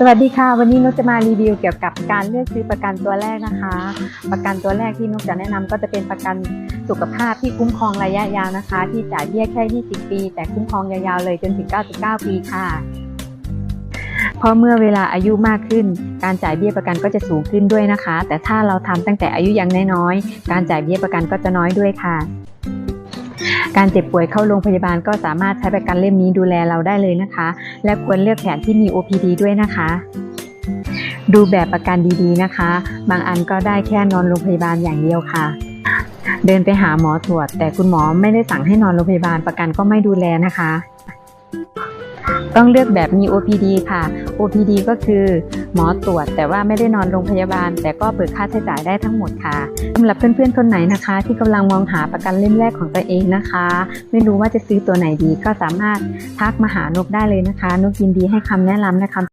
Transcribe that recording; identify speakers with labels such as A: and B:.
A: สวัสดีค่ะ วันนี้นกจะมารีวิวเกี่ยวกับการเลือกซื้อประกันตัวแรกนะคะ ประกันตัวแรกที่นกจะแนะนำก็จะเป็นประกันสุขภาพที่คุ้มครองระยะยาวนะคะ ที่จ่ายเบี้ยแค่ 20 ปี แต่คุ้มครองยาวๆเลยจนถึง 99 ปีค่ะเพราะเมื่อเวลาอายุมากขึ้น การจ่ายเบี้ยประกันก็จะสูงขึ้นด้วยนะคะ แต่ถ้าเราทำตั้งแต่อายุยังน้อยๆการจ่ายเบี้ยประกันก็จะน้อยด้วยค่ะ การเจ็บป่วยเข้าโรงพยาบาลก็สามารถใช้ประกันเล่มนี้ดูแลเราได้เลยนะคะ และควรเลือกแผนที่มี OPD ด้วยนะคะ ดูแบบประกันดีๆนะคะ บางอันก็ได้แค่นอนโรงพยาบาลอย่างเดียวค่ะ เดินไปหาหมอตรวจ แต่คุณหมอไม่ได้สั่งให้นอนโรงพยาบาลประกันก็ไม่ดูแลนะคะ ต้องเลือกแบบมี OPD ค่ะ OPD ก็คือหมอตรวจแต่ว่าไม่ได้นอนโรงพยาบาล แต่ก็เบิกค่าใช้จ่ายได้ทั้งหมดค่ะสำหรับเพื่อนๆคนไหนนะคะ ที่กำลังมองหาประกันเล่มแรกของตัวเองนะคะ ไม่รู้ว่าจะซื้อตัวไหนดีก็สามารถทักมาหานกได้เลยนะคะ นกยินดีให้คำแนะนำนะคะ